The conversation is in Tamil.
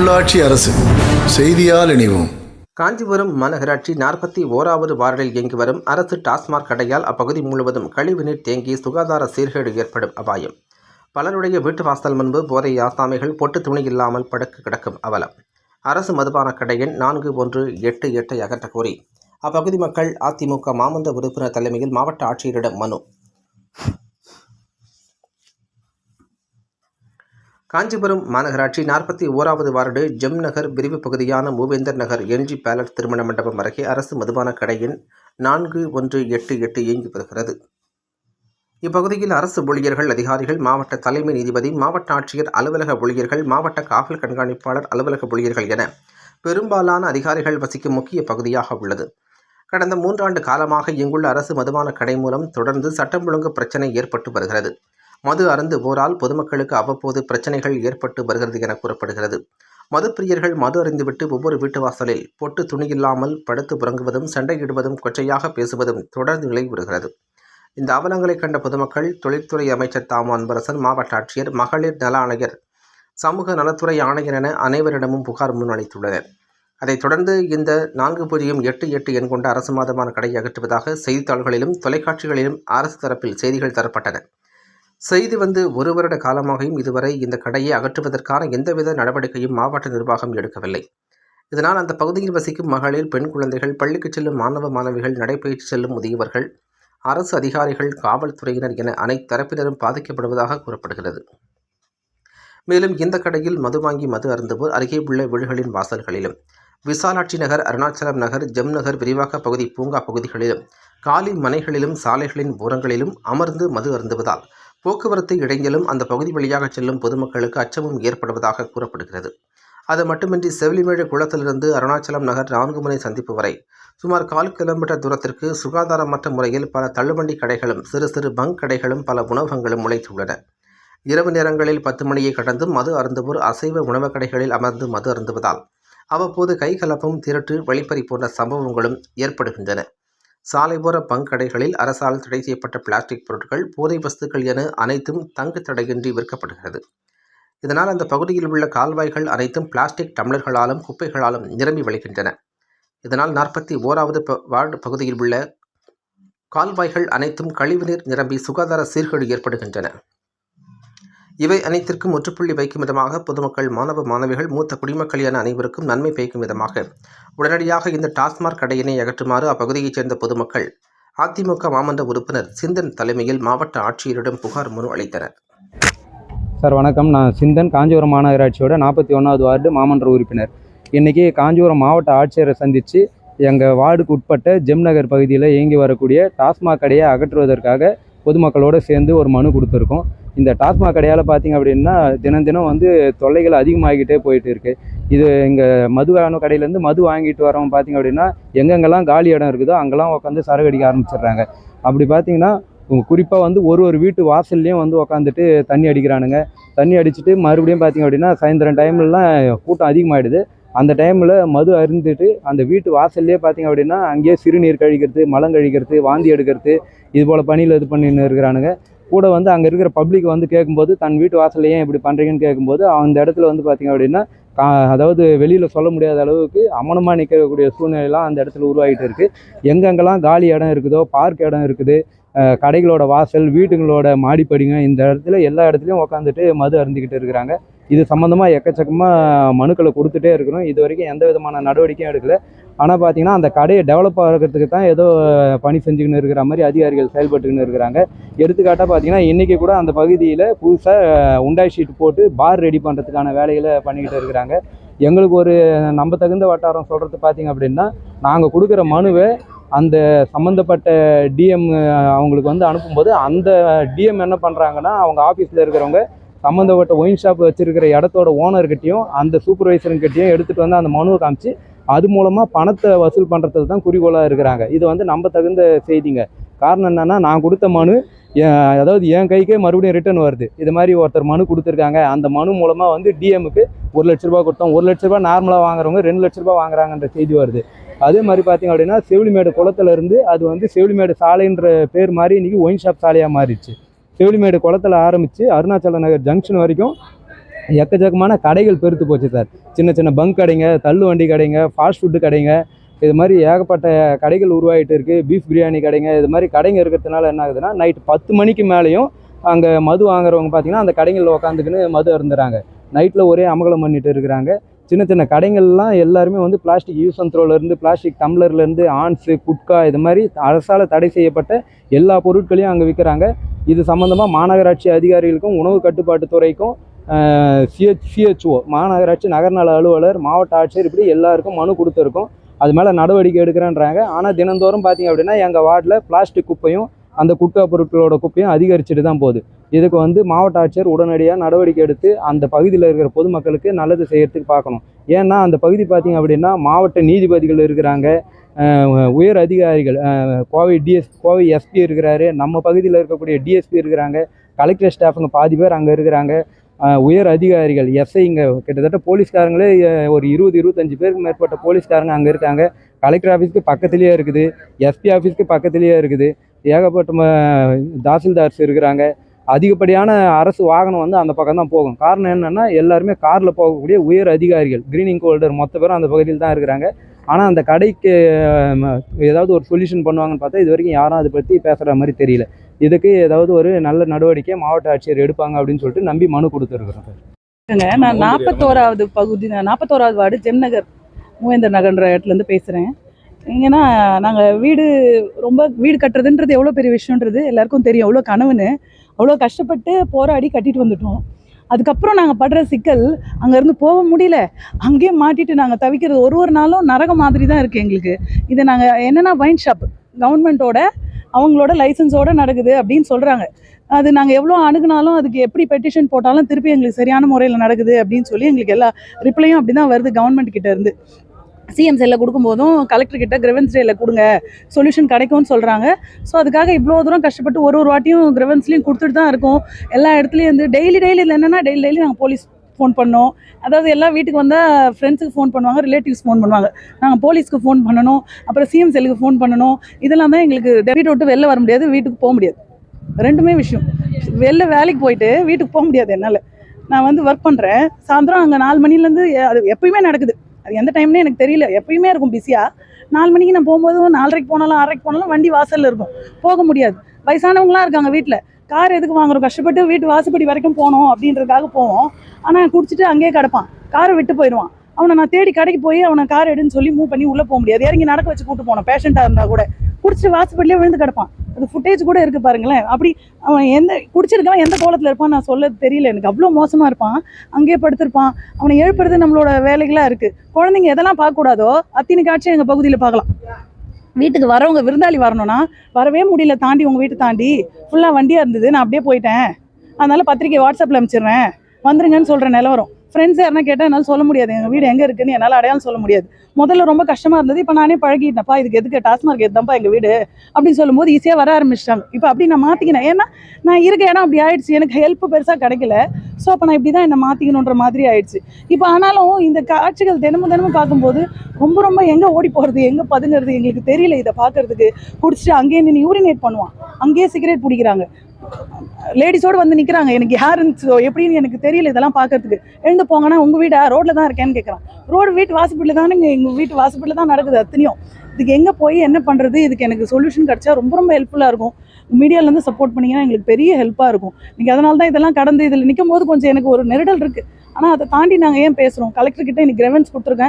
உள்ளாட்சி அரசு செய்தியால் இணைவோம். காஞ்சிபுரம் மாநகராட்சி நாற்பத்தி ஓராவது வார்டில் இயங்கி வரும் அரசு டாஸ்மாக் கடையால் அப்பகுதி முழுவதும் கழிவுநீர் தேங்கி சுகாதார சீர்கேடு ஏற்படும் அபாயம். பலருடைய வீட்டு வாசல் முன்பு போதை ஆசாமிகள் பொட்டு துணி இல்லாமல் படுக்க கிடக்கும் அவலம். அரசு மதுபான கடையின் நான்கு ஒன்று எட்டு எட்டை அகற்ற கோரி அப்பகுதி மக்கள் அதிமுக மாமந்த உறுப்பினர் தலைமையில் மாவட்ட ஆட்சியரிடம் மனு. காஞ்சிபுரம் மாநகராட்சி நாற்பத்தி ஓராவது வார்டு ஜெம் நகர் பிரிவு பகுதியான மூவேந்தர் நகர் என்ஜி பேலட் திருமண மண்டபம் அருகே அரசு மதுபான கடையின் நான்கு ஒன்று எட்டு எட்டு இயங்கி வருகிறது. இப்பகுதியில் அரசு ஊழியர்கள் அதிகாரிகள் மாவட்ட தலைமை நீதிபதி மாவட்ட ஆட்சியர் அலுவலக ஊழியர்கள் மாவட்ட காவல் கண்காணிப்பாளர் அலுவலக ஊழியர்கள் என பெரும்பாலான அதிகாரிகள் வசிக்கும் முக்கிய பகுதியாக உள்ளது. கடந்த மூன்றாண்டு காலமாக இங்குள்ள அரசு மதுபான கடை மூலம் தொடர்ந்து சட்டம் ஒழுங்கு பிரச்சினை ஏற்பட்டு வருகிறது. மது அருந்துவோரால் பொதுமக்களுக்கு அவ்வப்போது பிரச்சனைகள் ஏற்பட்டு வருகிறது என கூறப்படுகிறது. மதுப்பிரியர்கள் மது அறிந்துவிட்டு ஒவ்வொரு வீட்டு வாசலில் பொட்டு துணியில்லாமல் படுத்து புறங்குவதும் சண்டையிடுவதும் கொச்சையாக பேசுவதும் தொடர்ந்து நிலை வருகிறது இந்த அவலங்களை கண்ட பொதுமக்கள் தொழில்துறை அமைச்சர் தாமு அன்பரசன் மாவட்ட ஆட்சியர் மகளிர் நல ஆணையர் சமூக நலத்துறை ஆணையர் என அனைவரிடமும் புகார் முன்வைத்துள்ளனர் அதைத் தொடர்ந்து இந்த நான்கு பூஜ்ஜியம் எட்டு எட்டு எண் கொண்ட அரசு மாதமான கடையை அகற்றுவதாக செய்தித்தாள்களிலும் தொலைக்காட்சிகளிலும் அரசு தரப்பில் செய்திகள் தரப்பட்டன. செய்து வந்து ஒரு வருட காலமாகவும் இதுவரை இந்த கடையை அகற்றுவதற்கான எந்தவித நடவடிக்கையும் மாவட்ட நிர்வாகம் எடுக்கவில்லை. இதனால் அந்த பகுதியில் வசிக்கும் மகளிர் பெண் குழந்தைகள் பள்ளிக்கு செல்லும் மாணவ மாணவிகள் நடைபயிற்சி செல்லும் முதியவர்கள் அரசு அதிகாரிகள் காவல்துறையினர் என அனைத்து தரப்பினரும் பாதிக்கப்படுவதாக கூறப்படுகிறது. மேலும் இந்த கடையில் மது வாங்கி மது அருந்துவோர் அருகே உள்ள வீடுகளின் வாசல்களிலும் விசாலாட்சி நகர் அருணாச்சலம் நகர் ஜம் நகர் விரிவாக்க பகுதி பூங்கா பகுதிகளிலும் காலி மனைகளிலும் சாலைகளின் ஓரங்களிலும் அமர்ந்து மது அருந்துவதால் போக்குவரத்து இடைஞ்சலும் அந்த பகுதி வழியாக செல்லும் பொதுமக்களுக்கு அச்சமும் ஏற்படுவதாக கூறப்படுகிறது. அது மட்டுமின்றி செவிலிமேடு குளத்திலிருந்து அருணாச்சலம் நகர் நான்கு முனை சந்திப்பு வரை சுமார் கால் கிலோமீட்டர் தூரத்திற்கு சுகாதாரமற்ற முறையில் பல தள்ளுவண்டி கடைகளும் சிறு சிறு பங்க் கடைகளும் பல உணவகங்களும் முளைத்துள்ளன. இரவு நேரங்களில் பத்து மணியை கடந்து மது அருந்துவோர் அசைவ உணவுக் கடைகளில் அமர்ந்து மது அருந்துவதால் அவ்வப்போது கைகலப்பும் திருட்டு வழிப்பறி போன்ற சம்பவங்களும் ஏற்படுகின்றன. சாலையோர பங்கடைகளில் அரசால் தடை செய்யப்பட்ட பிளாஸ்டிக் பொருட்கள் போதை வஸ்துக்கள் என அனைத்தும் தங்கு தடையின்றி விற்கப்படுகிறது. இதனால் அந்த பகுதியில் உள்ள கால்வாய்கள் அனைத்தும் பிளாஸ்டிக் டம்ளர்களாலும் குப்பைகளாலும் நிரம்பி வழிகின்றன. இதனால் நாற்பத்தி ஓராவது ப- வார்டு பகுதியில் உள்ள கால்வாய்கள் அனைத்தும் கழிவுநீர் நிரம்பி சுகாதார சீர்கேடு ஏற்படுகின்றன. இவை அனைத்திற்கும் முற்றுப்புள்ளி வைக்கும் விதமாக பொதுமக்கள் மாணவ மாணவிகள் மூத்த குடிமக்கள் என அனைவருக்கும் நன்மை பயக்கும் விதமாக. உடனடியாக இந்த டாஸ்மாக் கடையினை அகற்றுமாறு அப்பகுதியைச் சேர்ந்த பொதுமக்கள் அதிமுக மாமன்ற உறுப்பினர் சிந்தன் தலைமையில் மாவட்ட ஆட்சியரிடம் புகார் மனு அளித்தனர். சார் வணக்கம். நான் சிந்தன் காஞ்சிபுரம் மாநகராட்சியோட நாற்பத்தி ஒன்றாவது வார்டு மாமன்ற உறுப்பினர். இன்றைக்கி காஞ்சிபுரம் மாவட்ட ஆட்சியரை சந்தித்து எங்கள் வார்டுக்கு உட்பட்ட ஜெம் நகர் பகுதியில் இயங்கி வரக்கூடிய டாஸ்மாக் கடையை அகற்றுவதற்காக பொதுமக்களோடு சேர்ந்து ஒரு மனு கொடுத்துருக்கோம். இந்த டாஸ்மாக் கடையால் பார்த்தீங்க அப்படின்னா தினம் தினம் வந்து தொல்லைகள் அதிகமாகிக்கிட்டே போயிட்டு இருக்குது இது இங்கே மதுவான கடையிலேருந்து மது வாங்கிட்டு வரவங்க பார்த்தீங்க அப்படின்னா எங்கெங்கெல்லாம் காலி இடம் இருக்குதோ அங்கெல்லாம் உட்காந்து சரகடிக்க அடிக்க ஆரம்பிச்சிடுறாங்க. அப்படி பார்த்தீங்கன்னா குறிப்பாக வந்து ஒரு ஒரு வீட்டு வாசல்லையும் வந்து உக்காந்துட்டு தண்ணி அடிக்கிறானுங்க. தண்ணி அடிச்சுட்டு மறுபடியும் பார்த்தீங்க அப்படின்னா சாயந்தரம் டைம்லலாம் கூட்டம் அதிகமாகிடுது அந்த டைமில் மது அருந்துட்டு அந்த வீட்டு வாசல்லே பார்த்தீங்க அப்படின்னா அங்கேயே சிறுநீர் கழிக்கிறது மலம் கழிக்கிறது வாந்தி எடுக்கிறது இது போல் பணியில் இது பண்ணின்னு இருக்கிறானுங்க. கூட வந்து அங்கே இருக்கிற பப்ளிக் வந்து கேட்கும்போது தன் வீட்டு வாசல்ல ஏன் இப்படி பண்ணுறீங்கன்னு கேட்கும்போது அந்த இடத்துல வந்து பார்த்தீங்க அப்படின்னா கா அதாவது வெளியில் சொல்ல முடியாத அளவுக்கு அமனமாக நிற்கக்கூடிய சூழ்நிலையெல்லாம் அந்த இடத்துல உருவாகிட்டு இருக்குது எங்கெங்கெல்லாம் காலி இடம் இருக்குதோ பார்க் இடம் இருக்குது கடைகளோட வாசல் வீட்டுங்களோட மாடிப்படிங்க இந்த இடத்துல எல்லா இடத்துலையும் உட்காந்துட்டு மது அருந்திக்கிட்டு இருக்கிறாங்க. இது சம்மந்தமாக எக்கச்சக்கமாக மனுக்களை கொடுத்துட்டே இருக்கிறோம். இது வரைக்கும் எந்த விதமான நடவடிக்கையும் எடுக்கல. ஆனால் பார்த்தீங்கன்னா அந்த கடையை டெவலப் ஆகிறதுக்கு தான் ஏதோ பணி செஞ்சுக்கின்னு இருக்கிற மாதிரி அதிகாரிகள் செயல்பட்டுக்கின்னு இருக்கிறாங்க. எடுத்துக்காட்டாக பார்த்தீங்கன்னா இன்றைக்கி கூட அந்த பகுதியில் புதுசாக உண்டாய் ஷீட் போட்டு பார் ரெடி பண்ணுறதுக்கான வேலைகளை பண்ணிக்கிட்டு இருக்கிறாங்க. எங்களுக்கு ஒரு நம்ப தகுந்த வட்டாரம் சொல்கிறது பார்த்தீங்க அப்படின்னா நாங்கள் கொடுக்குற மனுவை அந்த சம்மந்தப்பட்ட டிஎம் அவங்களுக்கு வந்து அனுப்பும்போது அந்த டிஎம் என்ன பண்ணுறாங்கன்னா அவங்க ஆஃபீஸில் இருக்கிறவங்க சம்மந்தப்பட்ட ஒயின் ஷாப் வச்சுருக்கிற இடத்தோட ஓனர்கிட்டையும் அந்த சூப்பர்வைசருங்கிட்டையும் எடுத்துகிட்டு வந்து அந்த மனுவை காமிச்சு அது மூலமாக பணத்தை வசூல் பண்ணுறதுக்கு தான் குறிக்கோளாக இருக்கிறாங்க. இது வந்து நம்ப தகுந்த செய்திங்க. காரணம் என்னென்னா நான் கொடுத்த மனு என் அதாவது என் கைக்கே மறுபடியும் ரிட்டர்ன் வருது. இது மாதிரி ஒருத்தர் மனு கொடுத்துருக்காங்க. அந்த மனு மூலமாக வந்து டிஎம்க்கு ஒரு லட்ச ரூபா கொடுத்தோம். ஒரு லட்ச ரூபா நார்மலாக வாங்குறவங்க ரெண்டு லட்ச ரூபா வாங்குறாங்கன்ற செய்தி வருது. அதே மாதிரி பார்த்தீங்க அப்படின்னா செவிலிமேடு குளத்துல இருந்து அது வந்து செவிலிமேடு சாலைன்ற பேர் மாதிரி இன்றைக்கி ஒயின் ஷாப் சாலையாக மாறிடுச்சு. செவிலிமேடு குளத்துல ஆரம்பித்து அருணாச்சல நகர் ஜங்ஷன் வரைக்கும் எக்கச்சக்கமான கடைகள் பெருத்து போச்சு சார். சின்ன சின்ன பங்க் கடைங்க தள்ளு வண்டி கடைங்க ஃபாஸ்ட் ஃபுட்டு கடைங்க. இது மாதிரி ஏகப்பட்ட கடைகள் உருவாகிட்டு இருக்குது பீஃப் பிரியாணி கடைங்க இது மாதிரி கடைங்க இருக்கிறதுனால என்ன ஆகுதுன்னா நைட்டு பத்து மணிக்கு மேலேயும் அங்கே மது வாங்குறவங்க பார்த்தீங்கன்னா அந்த கடைகளில் உட்காந்துக்கின்னு மது அருந்துறாங்க. நைட்டில் ஒரே அமகலம் பண்ணிட்டு இருக்கிறாங்க. சின்ன சின்ன கடைகள்லாம் எல்லாருமே வந்து பிளாஸ்டிக் யூஸ் அண்ட் த்ரோலேருந்து பிளாஸ்டிக் டம்ளர்லேருந்து ஆன்ஸு குட்கா இது மாதிரி அரசால் தடை செய்யப்பட்ட எல்லா பொருட்களையும் அங்கே விற்கிறாங்க இது சம்மந்தமாக மாநகராட்சி அதிகாரிகளுக்கும் உணவு கட்டுப்பாட்டு துறைக்கும் சிஹெச் சிஹெச்ஓ மாநகராட்சி நகர்நல அலுவலர் மாவட்ட ஆட்சியர் இப்படி எல்லாருக்கும் மனு கொடுத்துருக்கோம். அது மேலே நடவடிக்கை எடுக்கிறேன்றாங்க. ஆனால் தினந்தோறும் பார்த்தீங்க அப்படின்னா எங்கள் வார்டில் பிளாஸ்டிக் குப்பையும் அந்த குட்கா பொருட்களோட குப்பையும் அதிகரிச்சுட்டு தான் போகுது. இதுக்கு வந்து மாவட்ட ஆட்சியர் உடனடியாக நடவடிக்கை எடுத்து அந்த பகுதியில் இருக்கிற பொதுமக்களுக்கு நல்லது செய்யறதுக்கு பார்க்கணும். ஏன்னா அந்த பகுதி பார்த்திங்க அப்படின்னா மாவட்ட நீதிபதிகள் இருக்கிறாங்க. உயர் அதிகாரிகள் கோவை டிஎஸ் கோவை எஸ்பி இருக்கிறாரு. நம்ம பகுதியில் இருக்கக்கூடிய டிஎஸ்பி இருக்கிறாங்க. கலெக்டர் ஸ்டாஃபுங்க பாதி பேர் அங்கே இருக்கிறாங்க. உயர் அதிகாரிகள் எஸ்ஐங்க கிட்டத்தட்ட போலீஸ்காரங்களே ஒரு இருபது இருபத்தஞ்சு பேருக்கு மேற்பட்ட போலீஸ்காரங்க அங்கே இருக்காங்க. கலெக்டர் ஆஃபீஸ்க்கு பக்கத்துலேயே இருக்குது. எஸ்பி ஆஃபீஸ்க்கு பக்கத்துலேயே இருக்குது. ஏகப்பட்ட ம- தாசில்தார்ஸ் இருக்கிறாங்க அதிகப்படியான அரசு வாகனம் வந்து அந்த பக்கம் தான் போகும். காரணம் என்னென்னா எல்லாருமே காரில் போகக்கூடிய உயர் அதிகாரிகள் க்ரீனிங் ஹோல்டர் மொத்த பேரும் அந்த பகுதியில் தான் இருக்கிறாங்க. ஆனால் அந்த கடைக்கு ம, ஏதாவது ஒரு சொல்யூஷன் பண்ணுவாங்கன்னு பார்த்தா இது வரைக்கும் யாரும் அதை பற்றி பேசுகிற மாதிரி தெரியல. இதுக்கு ஏதாவது ஒரு நல்ல நடவடிக்கை மாவட்ட ஆட்சியர் எடுப்பாங்க அப்படின்னு சொல்லிட்டு நம்பி மனு கொடுத்துருக்குறோம். சார் நான் நாற்பத்தோராவது பகுதி நாற்பத்தோராவது வார்டு ஜெம்நகர் மூவேந்தர் நகர்ன்ற இடத்துலேருந்து பேசுகிறேன் இங்கன்னா நாங்கள் வீடு ரொம்ப வீடு கட்டுறதுன்றது எவ்வளோ பெரிய விஷயன்றது எல்லாருக்கும் தெரியும். எவ்வளோ கனவுன்னு அவ்வளோ கஷ்டப்பட்டு போராடி கட்டிட்டு வந்துட்டோம். அதுக்கப்புறம் நாங்கள் படுற சிக்கல் அங்கேருந்து போக முடியல. அங்கேயே மாட்டிட்டு நாங்கள் தவிக்கிறது ஒரு ஒரு நாளும் நரகம் மாதிரி தான் இருக்குது எங்களுக்கு. இதை நாங்கள் என்னென்னா வைன் ஷாப் கவர்மெண்ட்டோட அவங்களோட லைசன்ஸோட நடக்குது அப்படின்னு சொல்கிறாங்க அது நாங்கள் எவ்வளோ அணுகுனாலும் அதுக்கு எப்படி பெட்டிஷன் போட்டாலும் திருப்பி எங்களுக்கு சரியான முறையில் நடக்குது அப்படின்னு சொல்லி எங்களுக்கு எல்லா ரிப்ளையும் அப்படி தான் வருது கவர்மெண்ட் கிட்டேருந்து சிஎம் கொடுக்கும்போதும் கலெக்டர்கிட்ட கிரெவன்ஸ் டேயில் கொடுங்க சொல்யூஷன் கிடைக்கும்னு சொல்கிறாங்க ஸோ அதுக்காக இவ்வளோ தூரம் கஷ்டப்பட்டு ஒரு ஒரு வாட்டியும் கிரெவன்ஸ்லையும் கொடுத்துட்டு தான் இருக்கும். எல்லா இடத்துலையும் வந்து டெய்லி டெய்லி இதில் என்னென்னா டெய்லி டெய்லி நாங்கள் போலீஸ் ஃபோன் பண்ணோம். அதாவது எல்லா வீட்டுக்கு வந்தால் ஃப்ரெண்ட்ஸுக்கு ஃபோன் பண்ணுவாங்க ரிலேட்டிவ்ஸ் ஃபோன் பண்ணுவாங்க. நாங்கள் போலீஸ்க்கு ஃபோன் பண்ணணும் அப்புறம் சிஎம் செல்லுக்கு ஃபோன் பண்ணணும். இதெல்லாம் தான் எங்களுக்கு வீட்டை விட்டு வெளில வர முடியாது வீட்டுக்கு போக முடியாது. ரெண்டுமே விஷயம். வெளில வேலைக்கு போயிட்டு வீட்டுக்கு போக முடியாது என்னால். நான் வந்து ஒர்க் பண்ணுறேன் சாயந்தரம் அங்கே நாலு மணிலேருந்து அது எப்பயுமே நடக்குது. அது எந்த டைம்னு எனக்கு தெரியல. எப்பயுமே இருக்கும் பிஸியாக நாலு மணிக்கு நான் போகும்போது நாலரைக்கு போனாலும் ஆறரைக்கு போனாலும் வண்டி வாசலில் இருக்கும். போக முடியாது. வயசானவங்களாம் இருக்காங்க வீட்டில் கார் எதுக்கு வாங்குறோம்? கஷ்டப்பட்டு வீட்டு வாசப்படி வரைக்கும் போகணும் அப்படின்றதுக்காக போவோம். ஆனால் குடிச்சிட்டு அங்கேயே கிடப்பான். காரை விட்டு போயிடுவான். அவனை நான் தேடி கடைக்கு போய் அவனை கார் எடுன்னு சொல்லி மூவ் பண்ணி உள்ளே போக முடியாது. இறங்கி நடக்க வச்சு கூட்டு போனோம் பேஷண்ட்டாக இருந்தால் கூட. குடிச்சிட்டு வாசப்படிலே விழுந்து கிடப்பான். அது ஃபுட்டேஜ் கூட இருக்குது பாருங்களேன். அப்படி அவன் எந்த குடிச்சிருக்கவன் எந்த கோலத்தில் இருப்பான் நான் சொல்ல தெரியல. எனக்கு அவ்வளோ மோசமாக இருப்பான். அங்கேயே படுத்திருப்பான். அவனை எழுப்புறது நம்மளோட வேலைகளாக இருக்குது குழந்தைங்க எதெல்லாம் பார்க்கக்கூடாதோ அத்தினி காட்சி எங்கள் பகுதியில் பார்க்கலாம். வீட்டுக்கு வரவங்க விருந்தாளி வரணும்னா வரவே முடியல தாண்டி உங்கள் வீட்டை தாண்டி. ஃபுல்லாக வண்டியாக இருந்தது. நான் அப்படியே போயிட்டேன். அதனால பத்திரிக்கை வாட்ஸ்அப்பில் அனுப்பிச்சிடுறேன். வந்துருங்கன்னு சொல்கிற நிலவரம் ஃப்ரெண்ட்ஸ் யாருன்னா கேட்டால் என்னால் சொல்ல முடியாது. எங்கள் வீடு எங்கே இருக்குன்னு என்னால் அடையாளம் சொல்ல முடியாது. முதல்ல ரொம்ப கஷ்டமாக இருந்தது. இப்போ நானே பழகிட்டேன்ப்பா இதுக்கு எதுக்கு டாஸ்மார்க் எதுதான்ப்பா எங்கள் வீடு அப்படின்னு சொல்லும்போது ஈஸியாக வர ஆரம்பிச்சிட்டாங்க. இப்போ அப்படி நான் மாற்றிக்கினேன் ஏன்னா நான் இருக்க இடம் அப்படி ஆயிடுச்சு. எனக்கு ஹெல்ப் பெருசாக கிடைக்கல. ஸோ அப்போ நான் இப்படி தான் என்னை மாற்றிக்கணுன்ற மாதிரி ஆயிடுச்சு. இப்போ ஆனாலும் இந்த காட்சிகள் தினமும் தினமும் பார்க்கும்போது ரொம்ப ரொம்ப எங்கே ஓடி போகிறது எங்கே பதுங்கிறது எங்களுக்கு தெரியல இதை பார்க்கறதுக்கு. குடிச்சிட்டு அங்கேயே நின்று யூரினேட் பண்ணுவான். அங்கேயே சிகரெட் பிடிக்கிறாங்க. லேடிஸோடு வந்து நிற்கிறாங்க எனக்கு யாருன்னு எப்படின்னு எனக்கு தெரியல இதெல்லாம் பார்க்கறதுக்கு. எழுந்து போங்கன்னா உங்கள் வீடா ரோட்டில் தான் இருக்கேன்னு கேட்குறான் ரோடு வீட்டு வாசப்படியில் தானே எங்கள் வீட்டு வாசப்படியில் தான் நடக்குது அத்தனையும். இதுக்கு எங்கே போய் என்ன பண்ணுறது இதுக்கு எனக்கு சொல்யூஷன் கிடச்சா ரொம்ப ரொம்ப ஹெல்ப்ஃபுல்லாக இருக்கும். மீடியாவிலேருந்து சப்போர்ட் பண்ணிங்கன்னா எங்களுக்கு பெரிய ஹெல்ப்பாக இருக்கும். நீங்கள் அதனால தான் இதெல்லாம் கடந்து இதில் நிற்கும் போது கொஞ்சம் எனக்கு ஒரு நெருடல் இருக்குது ஆனால் அதை தாண்டி நாங்கள் ஏன் பேசுகிறோம் கலெக்டர்கிட்ட இன்னைக்கு கிரெவன்ஸ் கொடுத்துருக்கேன்.